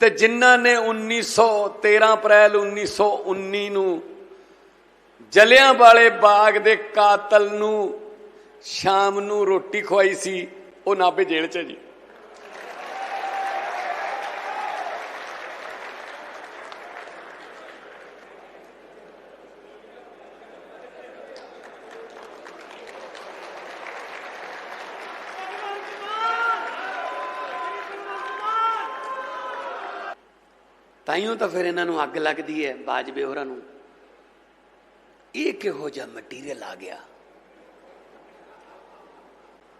ਤੇ ਜਿਨ੍ਹਾਂ ਨੇ 1900 13 ਅਪ੍ਰੈਲ 1919 ਨੂੰ ਜਲਿਆਂ ਵਾਲੇ ਬਾਗ ਦੇ ਕਾਤਲ ਨੂੰ ਸ਼ਾਮ ਨੂੰ ਰੋਟੀ ਖਵਾਈ ਸੀ, ਉਹ ਨਾਭੇ ਜੇਲ੍ਹ 'ਚ ਜੀ। ਤਾਈਓ ਤਾਂ ਫਿਰ ਇਹਨਾਂ ਨੂੰ ਅੱਗ ਲੱਗਦੀ ਹੈ ਬਾਜਵੇ ਹੋਰਾਂ ਨੂੰ। ਇਹ ਕਿਹੋ ਜਿਹਾ ਮਟੀਰੀਅਲ ਆ ਗਿਆ?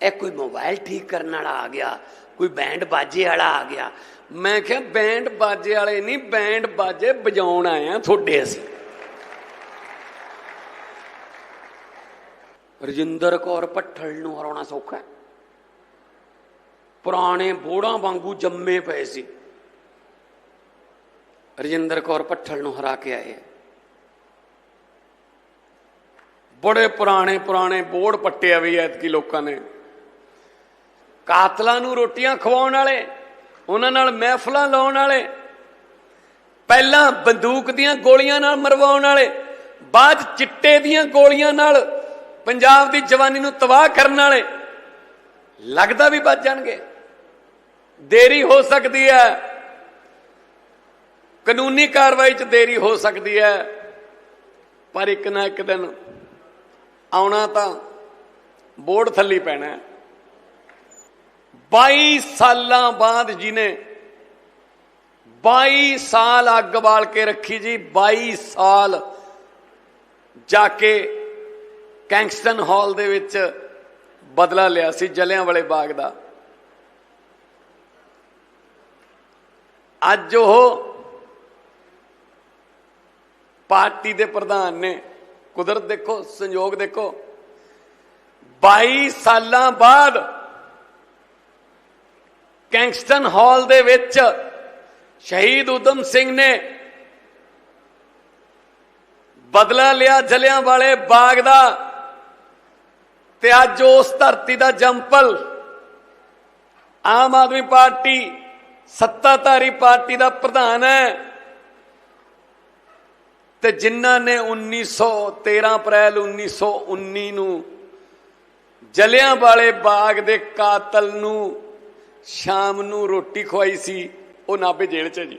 ਇਹ ਕੋਈ ਮੋਬਾਈਲ ਠੀਕ ਕਰਨ ਵਾਲਾ ਆ ਗਿਆ, ਕੋਈ ਬੈਂਡ ਬਾਜੇ ਵਾਲਾ ਆ ਗਿਆ। ਮੈਂ ਕਿਹਾ ਬੈਂਡ ਬਾਜੇ ਵਾਲੇ ਨਹੀਂ ਬੈਂਡ ਬਾਜੇ ਵਜਾਉਣ ਆਏ ਆ ਤੁਹਾਡੇ ਅਸੀਂ। ਰਜਿੰਦਰ ਕੌਰ ਭੱਠਲ ਨੂੰ ਹਰਾਉਣਾ ਸੌਖਾ ਪੁਰਾਣੇ ਬੋੜਾਂ ਵਾਂਗੂ ਜੰਮੇ ਪਏ ਸੀ। ਰਜਿੰਦਰ ਕੌਰ ਭੱਠਲ ਨੂੰ ਹਰਾ ਕੇ ਆਏ। ਬੜੇ ਪੁਰਾਣੇ ਪੁਰਾਣੇ ਬੋਰਡ ਪੱਟੇ ਆ ਵੀ ਐਤਕੀ ਲੋਕਾਂ ਨੇ। ਕਾਤਲਾਂ ਨੂੰ ਰੋਟੀਆਂ ਖਵਾਉਣ ਵਾਲੇ, ਉਹਨਾਂ ਨਾਲ ਮਹਿਫਲਾਂ ਲਾਉਣ ਵਾਲੇ, ਪਹਿਲਾਂ ਬੰਦੂਕ ਦੀਆਂ ਗੋਲੀਆਂ ਨਾਲ ਮਰਵਾਉਣ ਵਾਲੇ, ਬਾਅਦ ਚਿੱਟੇ ਦੀਆਂ ਗੋਲੀਆਂ ਨਾਲ ਪੰਜਾਬ ਦੀ ਜਵਾਨੀ ਨੂੰ ਤਬਾਹ ਕਰਨ ਵਾਲੇ, ਲੱਗਦਾ ਵੀ ਬਚ ਜਾਣਗੇ। ਦੇਰੀ ਹੋ ਸਕਦੀ ਹੈ। ਕਾਨੂੰਨੀ ਕਾਰਵਾਈ 'ਚ ਦੇਰੀ ਹੋ ਸਕਦੀ ਹੈ, ਪਰ ਇੱਕ ਨਾ ਇੱਕ ਦਿਨ ਆਉਣਾ ਤਾਂ ਬੋਰਡ ਥੱਲੀ ਪੈਣਾ ਹੈ। 22 ਸਾਲਾਂ ਬਾਅਦ ਜਿਹਨੇ 22 ਸਾਲ ਅੱਗ ਬਾਲ ਕੇ ਰੱਖੀ ਜੀ 22 ਸਾਲ ਜਾ ਕੇ ਕੈਂਗਸਟਨ ਹਾਲ ਦੇ ਵਿੱਚ ਬਦਲਾ ਲਿਆ ਸੀ ਜਲਿਆਂ ਵਾਲੇ ਬਾਗ ਦਾ। ਅੱਜ ਉਹ ਪਾਰਟੀ ਦੇ ਪ੍ਰਧਾਨ ਨੇ। ਕੁਦਰਤ ਦੇਖੋ, ਸੰਯੋਗ ਦੇਖੋ। 22 ਸਾਲਾਂ ਬਾਅਦ ਕੈਂਗਸਟਨ ਹਾਲ ਦੇ ਵਿੱਚ ਸ਼ਹੀਦ ਉਦਮ ਸਿੰਘ ਨੇ ਬਦਲਾ ਲਿਆ ਜਲਿਆਂ ਵਾਲੇ ਬਾਗ ਦਾ ਤੇ ਅੱਜ ਉਸ ਧਰਤੀ ਦਾ ਜੰਪਲ ਆਮ ਆਦਮੀ ਪਾਰਟੀ ਸੱਤਾਧਾਰੀ ਪਾਰਟੀ ਦਾ ਪ੍ਰਧਾਨ ਹੈ। ਤੇ ਜਿਨ੍ਹਾਂ ਨੇ 1900 13 ਅਪ੍ਰੈਲ 1919 ਨੂੰ ਜਲਿਆਂ ਵਾਲੇ ਬਾਗ ਦੇ ਕਾਤਲ ਨੂੰ ਸ਼ਾਮ ਨੂੰ ਰੋਟੀ ਖਵਾਈ ਸੀ, ਉਹ ਨਾਭੇ ਜੇਲ੍ਹ 'ਚ ਜੀ।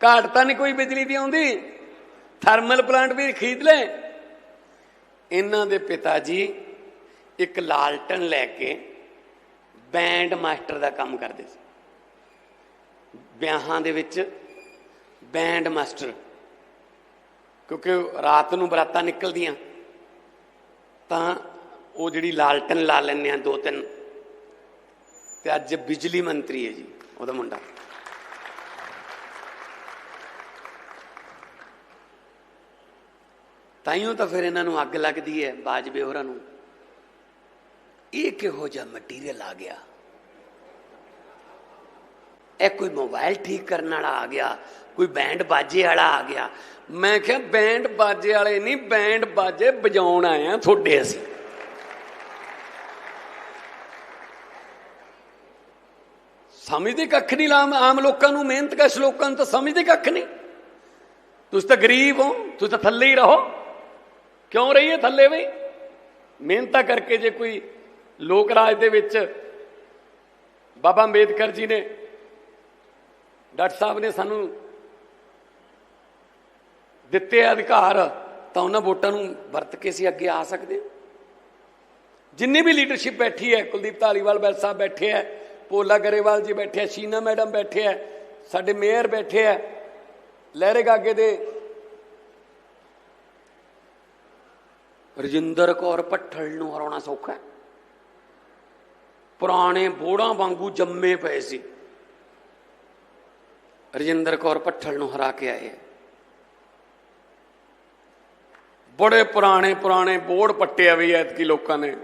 ਘਾਟ ਤਾਂ ਨਹੀਂ ਕੋਈ ਬਿਜਲੀ ਦੀ ਆਉਂਦੀ? ਥਰਮਲ ਪਲਾਂਟ ਵੀ ਖਰੀਦ ਲੈ। ਇਹਨਾਂ ਦੇ ਪਿਤਾ ਜੀ ਇੱਕ ਲਾਲਟਨ ਲੈ ਕੇ ਬੈਂਡ ਮਾਸਟਰ ਦਾ ਕੰਮ ਕਰਦੇ ਸੀ। ਵਿਆਹਾਂ ਦੇ ਵਿੱਚ ਬੈਂਡ ਮਾਸਟਰ, ਕਿਉਂਕਿ ਰਾਤ ਨੂੰ ਬਰਾਤਾਂ ਨਿਕਲਦੀਆਂ, ਤਾਂ ਉਹ ਜਿਹੜੀ ਲਾਲਟਨ ਲਾ ਲੈਂਦੇ ਆ ਦੋ ਤਿੰਨ। ਤੇ ਅੱਜ ਬਿਜਲੀ ਮੰਤਰੀ ਹੈ ਜੀ, ਉਹਦਾ ਮੁੰਡਾ। ਤਾਈਓ ਤਾਂ ਫਿਰ ਇਹਨਾਂ ਨੂੰ ਅੱਗ ਲੱਗਦੀ ਹੈ, ਬਾਜਵੇ ਹੋਰਾਂ ਨੂੰ। ਇਹ ਕਿਹੋ ਜਿਹਾ ਮਟੀਰੀਅਲ ਆ ਗਿਆ? ਇਹ ਕੋਈ ਮੋਬਾਈਲ ਠੀਕ ਕਰਨ ਵਾਲਾ ਆ ਗਿਆ? ਕੋਈ ਬੈਂਡ ਬਾਜੇ ਵਾਲਾ ਆ ਗਿਆ? ਮੈਂ ਕਿਹਾ ਬੈਂਡ ਬਾਜੇ ਵਾਲੇ ਨਹੀਂ ਬੈਂਡ ਬਾਜੇ ਵਜਾਉਣ ਆਏ ਆ ਤੁਹਾਡੇ ਅਸੀਂ। ਸਮਝਦੇ ਕੱਖ ਨਹੀਂ ਲਾਮ ਆਮ ਲੋਕਾਂ ਨੂੰ, ਮਿਹਨਤ ਕਸ਼ ਲੋਕਾਂ ਨੂੰ ਤਾਂ ਸਮਝਦੇ ਕੱਖ ਨਹੀਂ। ਤੁਸੀਂ ਤਾਂ ਗਰੀਬ ਹੋ, ਤੁਸੀਂ ਤਾਂ ਥੱਲੇ ਹੀ ਰਹੋ। ਕਿਉਂ ਰਹੀਏ ਥੱਲੇ ਬਈ ਮਿਹਨਤਾਂ ਕਰਕੇ ਜੇ ਕੋਈ ਲੋਕ ਰਾਜ ਦੇ ਵਿੱਚ ਬਾਬਾ ਅੰਬੇਦਕਰ ਜੀ ਨੇ, ਡਾਕਟਰ ਸਾਹਿਬ ਨੇ ਸਾਨੂੰ ਦਿੱਤੇ ਅਧਿਕਾਰ, ਤਾਂ ਉਹਨਾਂ ਵੋਟਾਂ ਨੂੰ ਵਰਤ ਕੇ ਅਸੀਂ ਅੱਗੇ ਆ ਸਕਦੇ ਹਾਂ। ਜਿੰਨੀ ਵੀ ਲੀਡਰਸ਼ਿਪ ਬੈਠੀ ਹੈ, ਕੁਲਦੀਪ ਧਾਲੀਵਾਲ ਬੈਲ ਸਾਹਿਬ ਬੈਠੇ ਹੈ, ਪੋਲਾ ਗਰੇਵਾਲ ਜੀ ਬੈਠੇ ਹੈ, ਸ਼ੀਨਾ ਮੈਡਮ ਬੈਠੇ ਹੈ, ਸਾਡੇ ਮੇਅਰ ਬੈਠੇ ਹੈ, ਲਹਿਰੇ ਗਾਗੇ ਦੇ ਰਜਿੰਦਰ ਕੌਰ ਭੱਠਲ ਨੂੰ ਹਰਾਉਣਾ ਸੌਖਾ ਹੈ। ਪੁਰਾਣੇ ਬੋੜਾਂ ਵਾਂਗੂ ਜੰਮੇ ਪਏ ਸੀ। ਰਜਿੰਦਰ ਕੌਰ ਭੱਠਲ ਨੂੰ ਹਰਾ ਕੇ ਆਏ। ਹੈ ਬੜੇ ਪੁਰਾਣੇ ਪੁਰਾਣੇ ਬੋੜ ਪੱਟੇ ਆ ਵੀ ਐਤਕੀ ਲੋਕਾਂ ਨੇ।